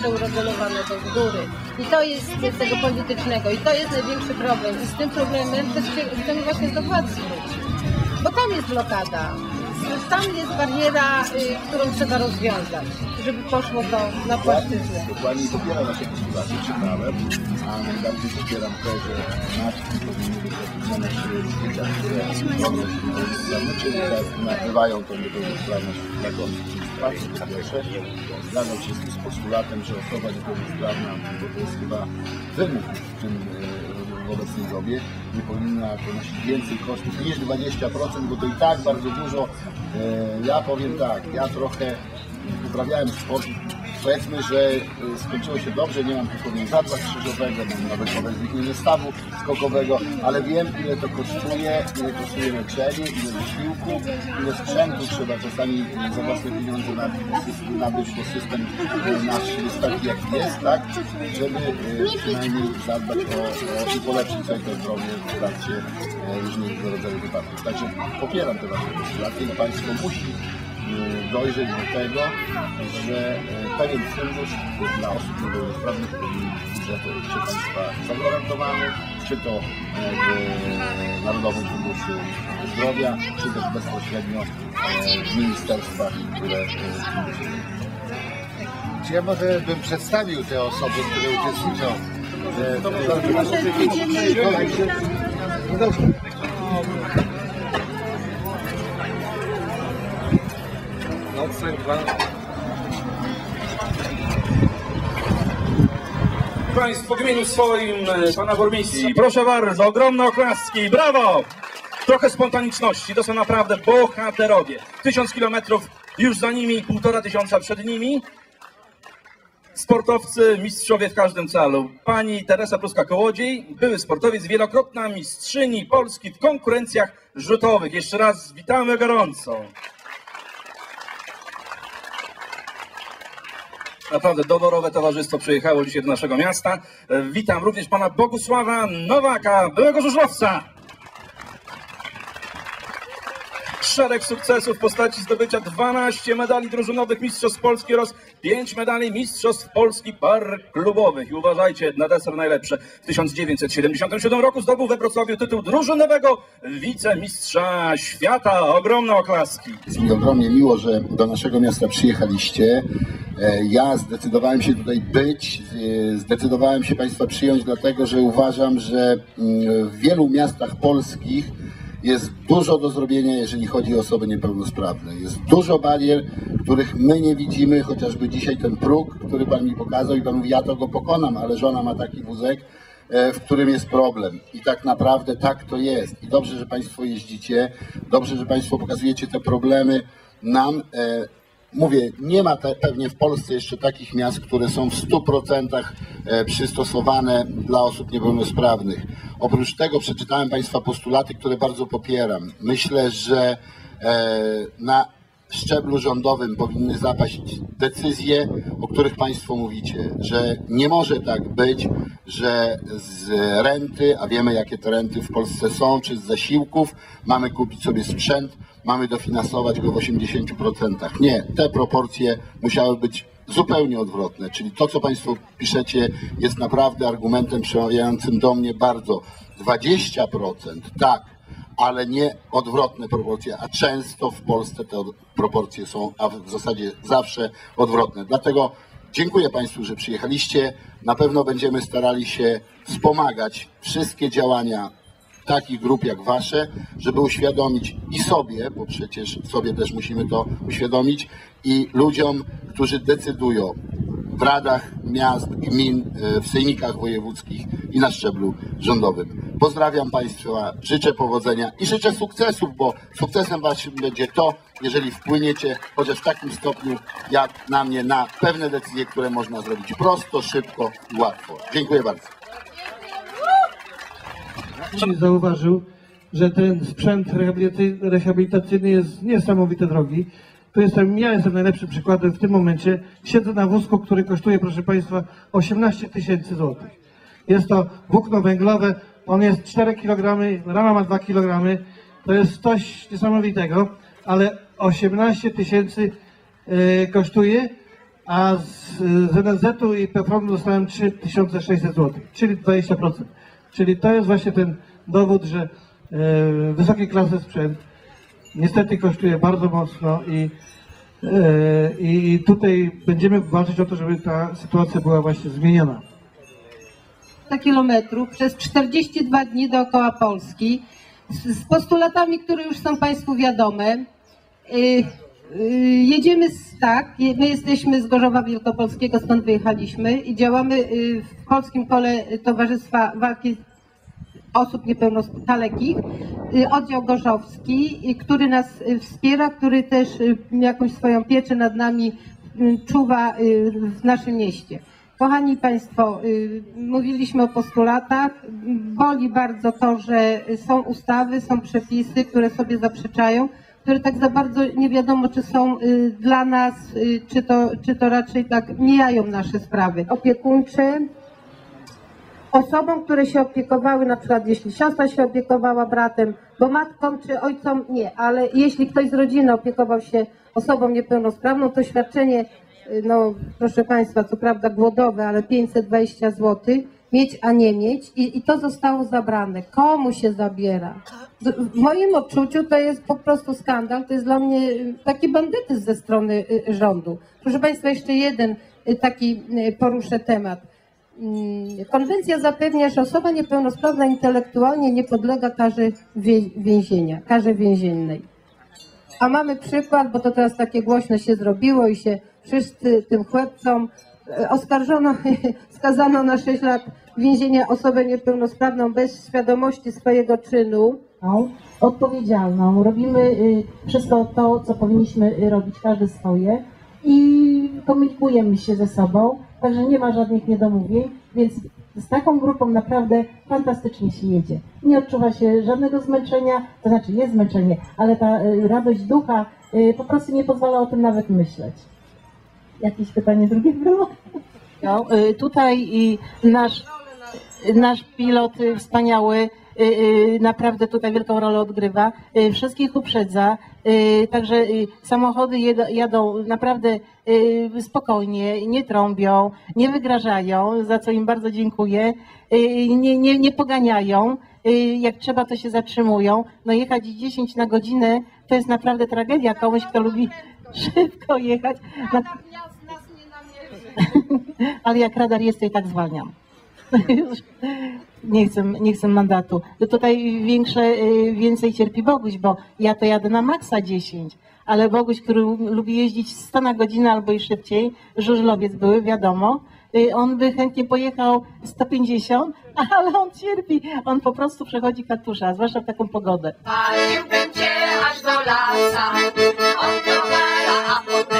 przeuregulowane do góry. I to jest z tego politycznego. I to jest największy problem. I z tym problemem też chcemy właśnie do władzy. Bo tam jest blokada. Tam jest bariera, y, którą trzeba rozwiązać, żeby poszło to na płaszczyznę. Dokładnie popieram nasze postulaty, czytałem, a najbardziej popieram to, że powinny być dzieciach, które mogą się niepełnosprawność jako pracy po pierwsze. Zgadzam się z z postulatem, że osoba niepełnosprawna, bo to jest chyba wymóg w tym e, w obecnej dobie, nie powinna ponosić więcej kosztów niż 20%, bo to i tak bardzo dużo. E, Ja powiem tak, ja trochę uprawiałem sport. Powiedzmy, że y, skończyło się dobrze, nie mam tylko więzadła krzyżowego, mam nawet nowe zwiknienie stawu skokowego, ale wiem ile to kosztuje, ile kosztuje leczenie, ile wysiłku, ile sprzętu trzeba czasami za własne pieniądze nabyć, bo system y, nasz jest taki jaki jest, tak? Żeby y, przynajmniej zadbać o, i polepszyć sobie to zdrowie w trakcie różnego rodzaju wypadków. Także popieram te wasze postulaty i państwo musi dojrzeć do tego, że y, pewien fundusz dla osób niepełnosprawnych powinien być w budżecie czy państwa zagwarantowany, czy to y, w Narodowym Funduszu Zdrowia, czy też bezpośrednio w ministerstwach, które fundują. Czy ja może bym przedstawił te osoby, które uczestniczą e, w No dobrze. Państwo w imieniu swoim, e, pana burmistrza. Proszę bardzo, ogromne oklaski, brawo! Trochę spontaniczności, to są naprawdę bohaterowie. Tysiąc kilometrów już za nimi, półtora tysiąca przed nimi. Sportowcy, mistrzowie w każdym celu. Pani Teresa Pruska-Kołodziej, były sportowiec, wielokrotna mistrzyni Polski w konkurencjach rzutowych. Jeszcze raz witamy gorąco. Naprawdę doborowe towarzystwo przyjechało dzisiaj do naszego miasta. E, Witam również pana Bogusława Nowaka, byłego żużlowca. Szereg sukcesów w postaci zdobycia 12 medali drużynowych Mistrzostw Polski oraz 5 medali Mistrzostw Polski par klubowych. I uważajcie, na deser najlepsze. W 1977 roku zdobył we Wrocławiu tytuł drużynowego wicemistrza świata. Ogromne oklaski. Ogromnie miło, że do naszego miasta przyjechaliście. E, Ja zdecydowałem się tutaj być, e, zdecydowałem się Państwa przyjąć, dlatego że uważam, że mm, w wielu miastach polskich jest dużo do zrobienia, jeżeli chodzi o osoby niepełnosprawne. Jest dużo barier, których my nie widzimy, chociażby dzisiaj ten próg, który Pan mi pokazał i Pan mówi, ja to go pokonam, ale żona ma taki wózek, e, w którym jest problem. I tak naprawdę tak to jest. I dobrze, że Państwo jeździcie, dobrze, że Państwo pokazujecie te problemy nam. Mówię, nie ma te, pewnie w Polsce jeszcze takich miast, które są w 100% e, przystosowane dla osób niepełnosprawnych. Oprócz tego przeczytałem Państwa postulaty, które bardzo popieram. Myślę, że e, na szczeblu rządowym powinny zapaść decyzje, o których Państwo mówicie, że nie może tak być, że z renty, a wiemy jakie te renty w Polsce są, czy z zasiłków, mamy kupić sobie sprzęt, mamy dofinansować go w 80%. Nie, te proporcje musiały być zupełnie odwrotne, czyli to, co Państwo piszecie, jest naprawdę argumentem przemawiającym do mnie bardzo. 20% tak, ale nie odwrotne proporcje, a często w Polsce te proporcje są, a w zasadzie zawsze odwrotne. Dlatego dziękuję Państwu, że przyjechaliście. Na pewno będziemy starali się wspomagać wszystkie działania takich grup jak Wasze, żeby uświadomić i sobie, bo przecież sobie też musimy to uświadomić, i ludziom, którzy decydują w radach miast, gmin, e, w sejmikach wojewódzkich i na szczeblu rządowym. Pozdrawiam Państwa, życzę powodzenia i życzę sukcesów, bo sukcesem Waszym będzie to, jeżeli wpłyniecie chociaż w takim stopniu jak na mnie na pewne decyzje, które można zrobić prosto, szybko i łatwo. Dziękuję bardzo. Zauważył, że ten sprzęt rehabilitacy- rehabilitacyjny jest niesamowite drogi. Tu jestem, ja jestem najlepszym przykładem w tym momencie. Siedzę na wózku, który kosztuje, proszę Państwa, 18 tysięcy złotych. Jest to włókno węglowe, on jest 4 kg, rama ma 2 kg. To jest coś niesamowitego, ale 18 tysięcy e, kosztuje, a z, z NSZ-u i PFROM dostałem 3600 zł, czyli 20%. Czyli to jest właśnie ten dowód, że e, wysokiej klasy sprzęt niestety kosztuje bardzo mocno i, e, i tutaj będziemy walczyć o to, żeby ta sytuacja była właśnie zmieniona. kilometrów przez 42 dni dookoła Polski z, postulatami, które już są Państwu wiadome. Y, y, jedziemy z, tak, my jesteśmy z Gorzowa Wielkopolskiego, stąd wyjechaliśmy i działamy w Polskim Kole Towarzystwa Walki osób niepełnosprawnych, oddział gorzowski, y, który nas y, wspiera, który też y, jakąś swoją pieczę nad nami y, czuwa y, w naszym mieście. Kochani Państwo, y, mówiliśmy o postulatach. Boli bardzo to, że są ustawy, są przepisy, które sobie zaprzeczają, które tak za bardzo nie wiadomo, czy są y, dla nas, y, czy to, czy to raczej tak mijają nasze sprawy. Opiekuńcze, osobom, które się opiekowały, na przykład jeśli siostra się opiekowała bratem, bo matką czy ojcom nie, ale jeśli ktoś z rodziny opiekował się osobą niepełnosprawną, to świadczenie, y, no proszę Państwa, co prawda głodowe, ale 520 zł, mieć, a nie mieć i, i to zostało zabrane. Komu się zabiera? W moim odczuciu to jest po prostu skandal, to jest dla mnie y, taki bandytyzm ze strony y, rządu. Proszę Państwa, jeszcze jeden taki poruszę temat. Mm, Konwencja zapewnia, że osoba niepełnosprawna intelektualnie nie podlega karze więzienia, karze więziennej. A mamy przykład, bo to teraz takie głośno się zrobiło i się wszyscy tym chłopcom e, oskarżono, skazano na 6 lat więzienia osobę niepełnosprawną bez świadomości swojego czynu. odpowiedzialną. Robimy y, wszystko to, co powinniśmy y, robić, każdy swoje i komunikujemy się ze sobą, także nie ma żadnych niedomówień, więc z taką grupą naprawdę fantastycznie się jedzie. Nie odczuwa się żadnego zmęczenia, to znaczy jest zmęczenie, ale ta y, radość ducha y, po prostu nie pozwala o tym nawet myśleć. Jakieś pytanie drugie było? No, y, tutaj nasz nasz pilot wspaniały, naprawdę tutaj wielką rolę odgrywa, y, wszystkich uprzedza, y, także y, samochody jadą naprawdę y, spokojnie, nie trąbią, nie wygrażają, za co im bardzo dziękuję, y, nie, nie, nie poganiają, y, jak trzeba to się zatrzymują. No jechać 10 na godzinę to jest naprawdę tragedia komuś, kto lubi szybko jechać, ale jak radar jest, to i tak zwalniam. Nie chcę, nie chcę mandatu. Tutaj większe, y, więcej cierpi Boguś, bo ja to jadę na maksa 10, ale Boguś, który lubi jeździć 100 na godzinę albo i szybciej, żużlowiec były, wiadomo, y, on by chętnie pojechał 150, ale on cierpi, on po prostu przechodzi katusza, zwłaszcza w taką pogodę. Paliłbym cię aż do lasa, od a potem